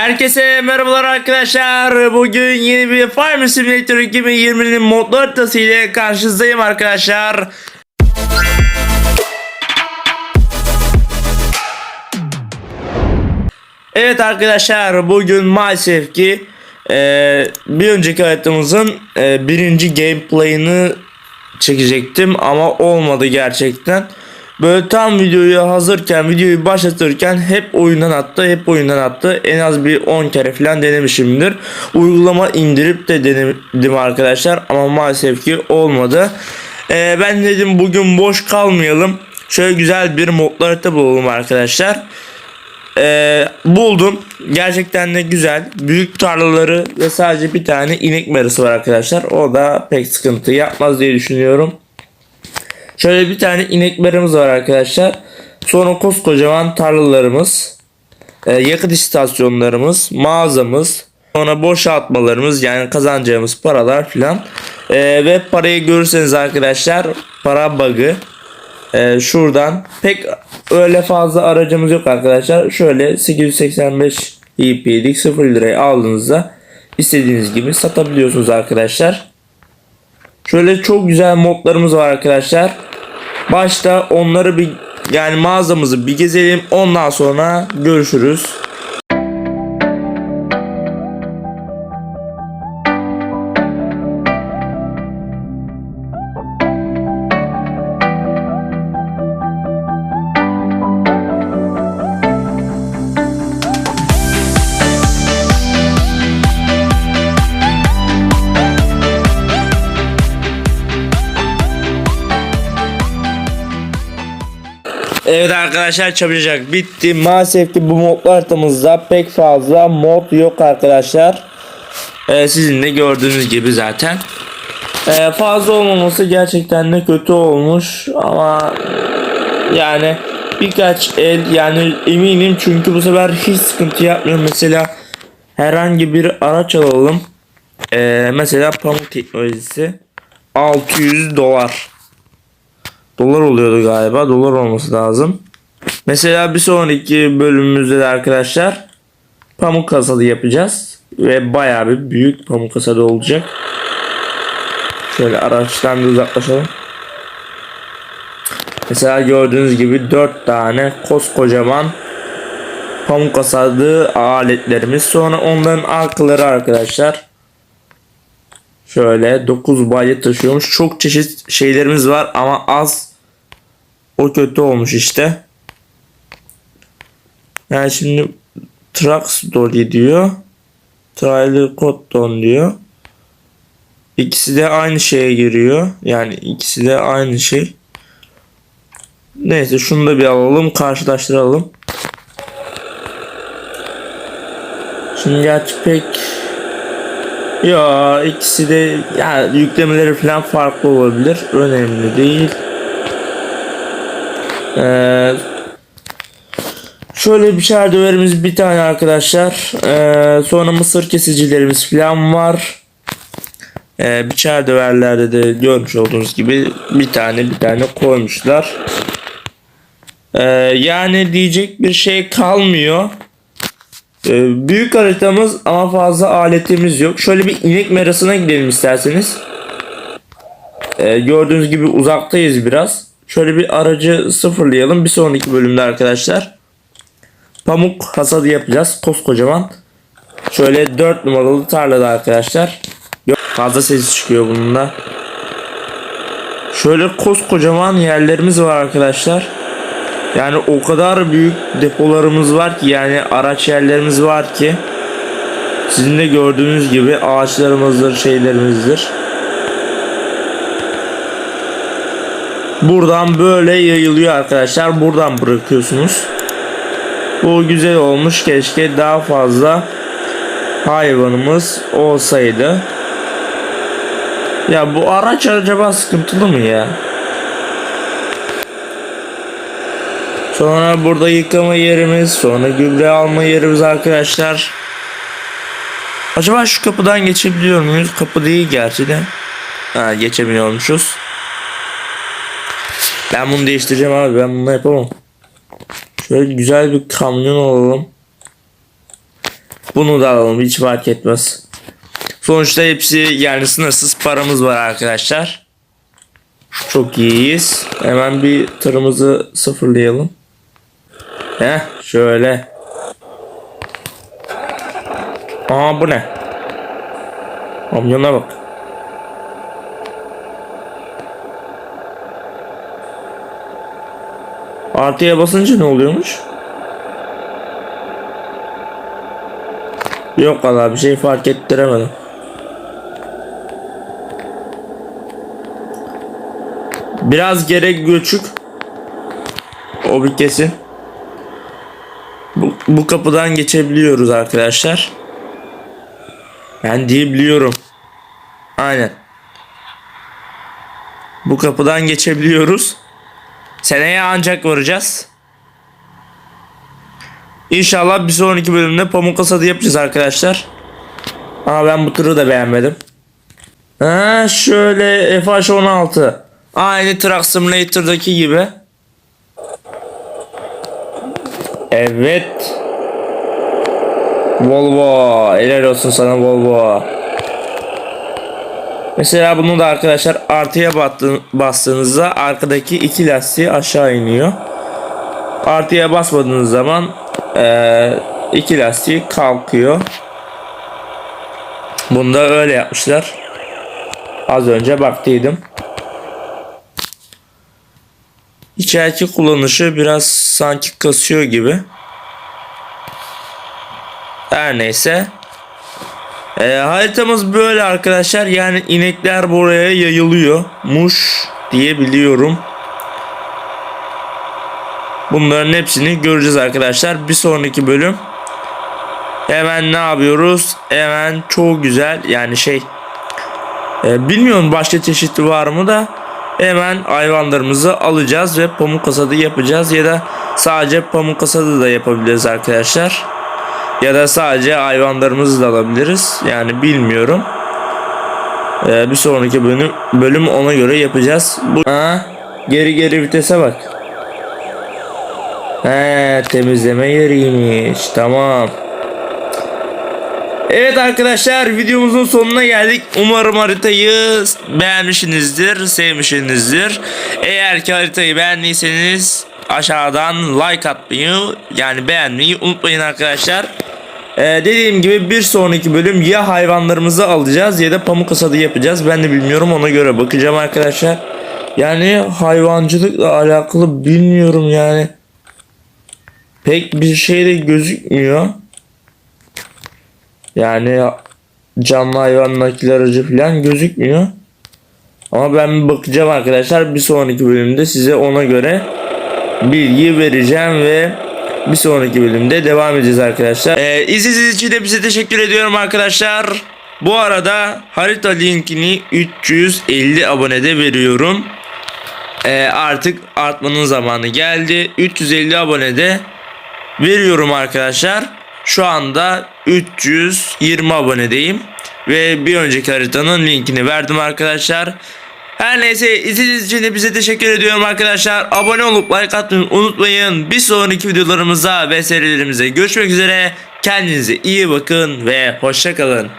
Herkese merhabalar arkadaşlar. Bugün yeni bir Farm Simulator 2020'nin modlu haritası ile karşınızdayım arkadaşlar. Evet arkadaşlar bugün maalesef ki e, bir önceki haritamızın e, birinci gameplay'ını çekecektim ama olmadı gerçekten. Böyle tam videoyu hazırken videoyu başlatırken hep oyundan attı hep oyundan attı en az bir 10 kere falan denemişimdir. Uygulama indirip de denedim arkadaşlar ama maalesef ki olmadı. E, ben dedim bugün boş kalmayalım. Şöyle güzel bir modlu harita bulalım arkadaşlar. Ee, buldum. Gerçekten de güzel. Büyük tarlaları ve sadece bir tane inek merası var arkadaşlar. O da pek sıkıntı yapmaz diye düşünüyorum. Şöyle bir tane inek meramız var arkadaşlar. Sonra koskocaman tarlalarımız. e, yakıt istasyonlarımız. Mağazamız. Sonra boşaltmalarımız yani kazanacağımız paralar filan. Ee, ve parayı görürseniz arkadaşlar para bug'ı. Ee, şuradan pek öyle fazla aracımız yok arkadaşlar. Şöyle 885 EP'lik 0 liraya aldığınızda istediğiniz gibi satabiliyorsunuz arkadaşlar. Şöyle çok güzel modlarımız var arkadaşlar. Başta onları bir yani mağazamızı bir gezelim. Ondan sonra görüşürüz. Evet arkadaşlar çabucak bitti. Maalesef ki bu modlu haritamızda pek fazla mod yok arkadaşlar. Ee, sizin de gördüğünüz gibi zaten. Ee, fazla olmaması gerçekten de kötü olmuş ama yani birkaç el yani eminim çünkü bu sefer hiç sıkıntı yapmıyor. Mesela herhangi bir araç alalım. Ee, mesela pamuk teknolojisi 600 dolar. Dolar oluyordu galiba. Dolar olması lazım. Mesela bir sonraki bölümümüzde de arkadaşlar pamuk kasadı yapacağız. Ve bayağı bir büyük pamuk kasadı olacak. Şöyle araçtan bir uzaklaşalım. Mesela gördüğünüz gibi 4 tane koskocaman pamuk kasadı aletlerimiz. Sonra onların arkaları arkadaşlar. Şöyle 9 balya taşıyormuş. Çok çeşit şeylerimiz var ama az. O kötü olmuş işte. Yani şimdi Trax Dolly diyor. Trailer Cotton diyor. İkisi de aynı şeye giriyor. Yani ikisi de aynı şey. Neyse şunu da bir alalım karşılaştıralım. Şimdi gerçi pek ya ikisi de ya yüklemeleri falan farklı olabilir. Önemli değil. Ee, şöyle bir şarjörümüz bir tane arkadaşlar. Ee, sonra mısır kesicilerimiz falan var. Ee, biçer de görmüş olduğunuz gibi bir tane bir tane koymuşlar. Ee, yani diyecek bir şey kalmıyor. Büyük haritamız ama fazla aletimiz yok. Şöyle bir inek merasına gidelim isterseniz. Ee, gördüğünüz gibi uzaktayız biraz. Şöyle bir aracı sıfırlayalım. Bir sonraki bölümde arkadaşlar. Pamuk hasadı yapacağız. Koskocaman. Şöyle 4 numaralı tarlada arkadaşlar. Fazla ses çıkıyor bununla. Şöyle koskocaman yerlerimiz var arkadaşlar. Yani o kadar büyük depolarımız var ki yani araç yerlerimiz var ki sizin de gördüğünüz gibi ağaçlarımızdır şeylerimizdir. Buradan böyle yayılıyor arkadaşlar. Buradan bırakıyorsunuz. Bu güzel olmuş. Keşke daha fazla hayvanımız olsaydı. Ya bu araç acaba sıkıntılı mı ya? Sonra burada yıkama yerimiz, sonra gübre alma yerimiz arkadaşlar. Acaba şu kapıdan geçebiliyor muyuz? Kapı değil gerçi de. Ha geçemiyormuşuz. Ben bunu değiştireceğim abi. Ben bunu yapamam. Şöyle güzel bir kamyon alalım. Bunu da alalım hiç fark etmez. Sonuçta hepsi yani sınırsız paramız var arkadaşlar. Çok iyiyiz. Hemen bir tırımızı sıfırlayalım. Heh şöyle. Aa bu ne? Kamyona bak. Artıya basınca ne oluyormuş? Yok valla bir şey fark ettiremedim. Biraz gerek göçük. O bir kesin. Bu, bu kapıdan geçebiliyoruz arkadaşlar. Ben diyebiliyorum. Aynen. Bu kapıdan geçebiliyoruz. Seneye ancak varacağız. İnşallah bir sonraki bölümde pamuk hasadı yapacağız arkadaşlar. Ama ben bu tırı da beğenmedim. Ha şöyle FH16. Aynı Truck Simulator'daki gibi. Evet. Volvo. Helal olsun sana Volvo. Mesela bunu da arkadaşlar artıya bastığınızda arkadaki iki lastiği aşağı iniyor. Artıya basmadığınız zaman eee, iki lastiği kalkıyor. Bunu da öyle yapmışlar. Az önce baktıydım. İçeriki kullanışı biraz sanki kasıyor gibi. Her neyse. Ee, haritamız böyle arkadaşlar. Yani inekler buraya yayılıyor. Muş diyebiliyorum. Bunların hepsini göreceğiz arkadaşlar. Bir sonraki bölüm. Hemen ne yapıyoruz? Hemen çok güzel yani şey. e, bilmiyorum başka çeşitli var mı da. Hemen hayvanlarımızı alacağız ve pamuk kasadı yapacağız. Ya da sadece pamuk kasadı da yapabiliriz arkadaşlar. Ya da sadece hayvanlarımızı da alabiliriz. Yani bilmiyorum. Ee, bir sonraki bölüm, bölüm ona göre yapacağız. Bu ha, geri geri vitese bak. He, temizleme yeriymiş. Tamam. Evet arkadaşlar videomuzun sonuna geldik. Umarım haritayı beğenmişsinizdir, sevmişsinizdir. Eğer ki haritayı beğendiyseniz aşağıdan like atmayı yani beğenmeyi unutmayın arkadaşlar. Ee, dediğim gibi bir sonraki bölüm ya hayvanlarımızı alacağız ya da pamuk hasadı yapacağız. Ben de bilmiyorum ona göre bakacağım arkadaşlar. Yani hayvancılıkla alakalı bilmiyorum yani. Pek bir şey de gözükmüyor. Yani canlı hayvan nakil aracı falan gözükmüyor. Ama ben bir bakacağım arkadaşlar. Bir sonraki bölümde size ona göre bilgi vereceğim ve bir sonraki bölümde devam edeceğiz arkadaşlar. Ee, izlediğiniz için de bize teşekkür ediyorum arkadaşlar. Bu arada harita linkini 350 abonede veriyorum. Ee, artık artmanın zamanı geldi. 350 abonede veriyorum arkadaşlar. Şu anda 320 abonedeyim. Ve bir önceki haritanın linkini verdim arkadaşlar. Her neyse izlediğiniz için de bize teşekkür ediyorum arkadaşlar. Abone olup like atmayı unutmayın. Bir sonraki videolarımıza ve serilerimize görüşmek üzere. Kendinize iyi bakın ve hoşçakalın.